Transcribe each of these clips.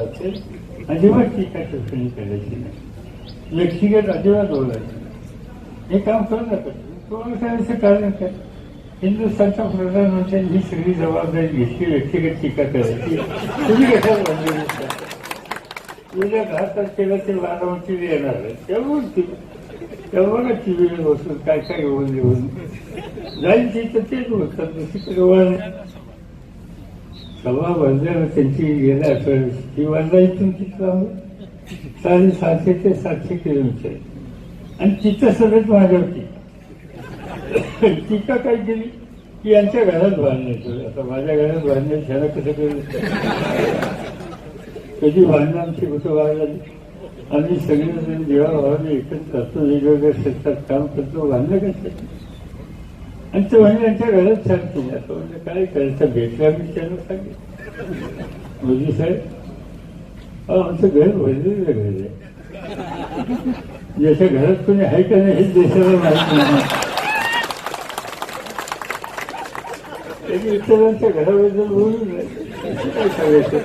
असेल अजिबात टीका टिप्पणी करायची नाही. व्यक्तिगत अजिबात बोलायचं हे काम करू नका तुम्हाला करायचं कारण काय हिंदुस्थानच्या प्रधानमंत्र्यांनी म्हणजे ही सगळी जबाबदारी घेतली व्यक्तिगत टीका करायची. तुम्ही कशाला बांधलेली उद्या दहा तारखेला ते बारामती येणार आहे. तेव्हा तेव्हा टीव्हीवर बसून काय काय घेऊन घेऊन जाईल तिथं तेच बोलतात दुसरीकडे वळण सव्वा भरल्यावर त्यांची गेल्या आठवड्यात ती वर्धा इथून किती लांब आहे? साडे ते सातशे किलोमीटर. आणि तिथं सगळ्यात माझ्यावरती टीका काय केली? की यांच्या घरात बांधण्याचं आता माझ्या घरात बांधण्याचं ह्याला कसं करू? कधी भांडणं आमची कुठं व्हायला लागली? आम्ही सगळेजण जेव्हा भावाने एकत्र असतो वेगवेगळ्या क्षेत्रात काम करतो बांधलं कसं आणि तो म्हणजे त्यांच्या घरात सांगतो तो म्हणजे काय करायचं भेटला मी त्यांना सांगितलं. मोदी साहेब आमचं घर भरलेलं घर आहे. ज्याच्या घरात कोणी आहे का नाही हे देशाला माहीत नाही. त्यांनी इतरांच्या घराबद्दल बोलून काय करायचं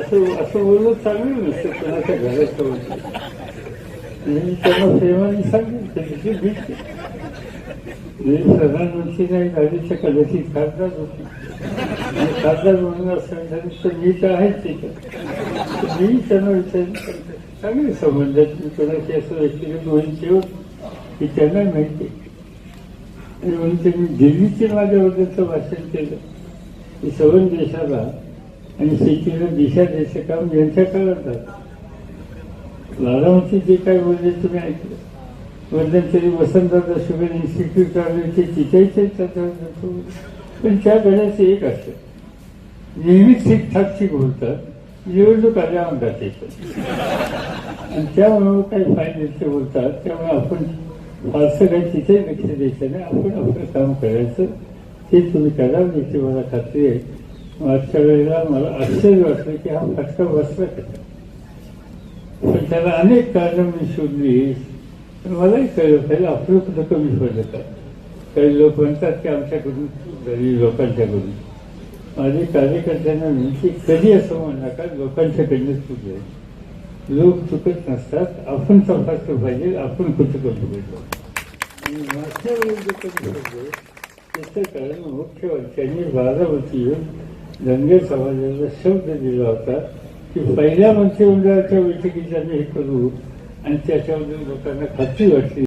असं असं बोललं चांगलं नसतं कोणाच्या घरात. मी त्यांना प्रेमाने सांगेन त्यांची भीती. मी प्रधानमंत्री नाही गाडीच्या कदाचित खासदार होते. आणि खासदार म्हणून असं तर मी तर आहेच तिथं. मी त्यांना विचार चांगले संबंध आहेत. मी असं व्यक्तिगत होईल ठेवत की त्यांना माहिती आणि म्हणून त्यांनी दिल्लीचे माझ्याबद्दलचं भाषण केलं. की सवन देशाला आणि शेतीला दिशा द्यायचं काम यांच्या काळात झालं. बारामती जे काय बोलले तुम्ही ऐकलं. वर्धनतरी वसंतदादा शुगर इन्स्टिट्यूट आले ते तिथेही ते पण त्या गड्याचं एक असतं. नेहमीच ठीकठाकची बोलतात निवडणूक आल्या अंगात येतात. आणि त्यामुळे काही फायदे बोलतात त्यामुळे आपण फारसं काही तिथे लक्ष द्यायचं नाही. आपण आपलं काम करायचं ते तुम्ही करा याची मला खात्री आहे. मागच्या वेळेला मला आश्चर्य वाटलं की हा फटका बसला कसा? पण त्याला अनेक कारणं मी शोधली. पण मलाही कळलं त्याला आपलं कुठं कमी पडलं काय काही लोक म्हणतात की आमच्याकडून गरीब लोकांच्याकडून. माझे कार्यकर्त्यांना विनंती कधी असं म्हणू नका लोकांच्याकडनं चूक झाली लोक चुकत नसतात आपण तपासलं पाहिजे आपण कुठं करतो पाहिजे आणि मागच्या वेळेस जे कमी पडलं त्याचं कारण मुख्यमंत्र्यांनी बारामती येऊन धनगर समाजाला शब्द दिला होता की पहिल्या मंत्रिमंडळाच्या बैठकीत आम्ही हे करू. आणि त्याच्यामध्ये लोकांना खात्री वाटली